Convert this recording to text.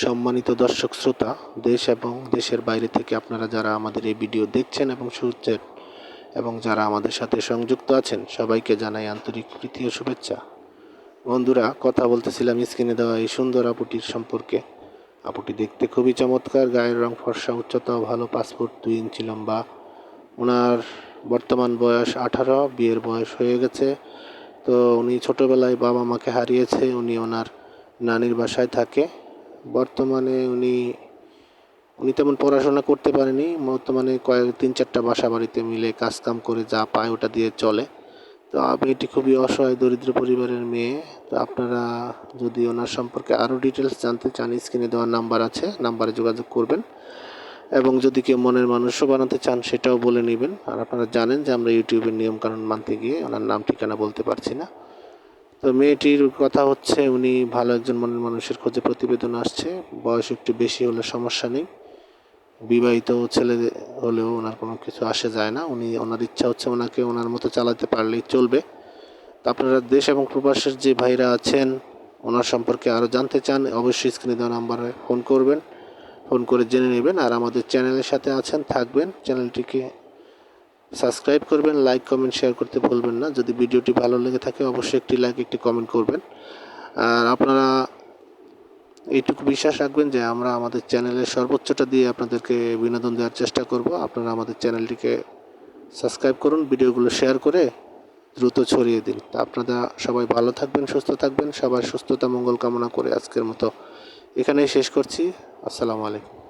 সম্মানিত দর্শক শ্রোতা, দেশ এবং দেশের বাইরে থেকে আপনারা যারা আমাদের এই ভিডিও দেখছেন এবং শুনছেন এবং যারা আমাদের সাথে সংযুক্ত আছেন, সবাইকে জানাই আন্তরিক প্রীতি ও শুভেচ্ছা। বন্ধুরা, কথা বলতেছিলাম স্ক্রিনে দেওয়া এই সুন্দর আপুটির সম্পর্কে। আপুটি দেখতে খুবই চমৎকার, গায়ের রং ফর্সা উচ্চতা ভালো পাসপোর্ট দুই ইঞ্চি লম্বা। ওনার বর্তমান বয়স আঠারো, বিয়ের বয়স হয়ে গেছে। তো উনি ছোটোবেলায় বাবা মাকে হারিয়েছে, উনি ওনার নানির বাসায় থাকে। বর্তমানে উনি উনি তেমন পড়াশোনা করতে পারেনি। বর্তমানে কয়েক, তিন, চারটা বাসা বাড়িতে মিলে কাজকাম করে যা পায় ওটা দিয়ে চলে। তো মেয়েটি খুবই অসহায়, দরিদ্র পরিবারের মেয়ে। তো আপনারা যদি ওনার সম্পর্কে আরও ডিটেলস জানতে চান স্ক্রিনে দেওয়ার নাম্বার আছে নাম্বারে যোগাযোগ করবেন। এবং যদি কেউ মনের মানুষও বানাতে চান, সেটাও বলে নেবেন। আর আপনারা জানেন যে আমরা ইউটিউবের নিয়মকানুন মানতে গিয়ে ওনার নাম ঠিকানা বলতে পারছি না। তো মেয়েটির কথা হচ্ছে, উনি ভালো একজন মনের মানুষের খোঁজে প্রতিবেদন আসছে। বয়স একটু বেশি হলে সমস্যা নেই। বিবাহিত ছেলে হলেও ওনার কোনো কিছু আসে যায় না। উনি, ওনার ইচ্ছা হচ্ছে ওনাকে ওনার মতো চালাতে পারলেই চলবে। তো আপনারা দেশ এবং প্রবাসের যে ভাইরা আছেন, ওনার সম্পর্কে আরও জানতে চান, অবশ্যই স্ক্রিনে দেওয়া নাম্বারে ফোন করবেন। ফোন করে জেনে নেবেন। আর আমাদের চ্যানেলের সাথে আছেন, থাকবেন। চ্যানেলটিকে সাবস্ক্রাইব করবেন লাইক কমেন্ট শেয়ার করতে ভুলবেন না। যদি ভিডিওটি ভালো লেগে থাকে, অবশ্যই একটি লাইক একটি কমেন্ট করবেন। আর আপনারা এইটুকু বিশ্বাস রাখবেন যে আমরা আমাদের চ্যানেলের সর্বোচ্চটা দিয়ে আপনাদেরকে বিনোদন দেওয়ার চেষ্টা করব। আপনারা আমাদের চ্যানেলটিকে সাবস্ক্রাইব করুন, ভিডিওগুলো শেয়ার করে দ্রুত ছড়িয়ে দিন। আপনারা সবাই ভালো থাকবেন, সুস্থ থাকবেন, সবার সুস্থতা, মঙ্গল কামনা করে আজকের মতো এখানেই শেষ করছি। আসসালামু আলাইকুম।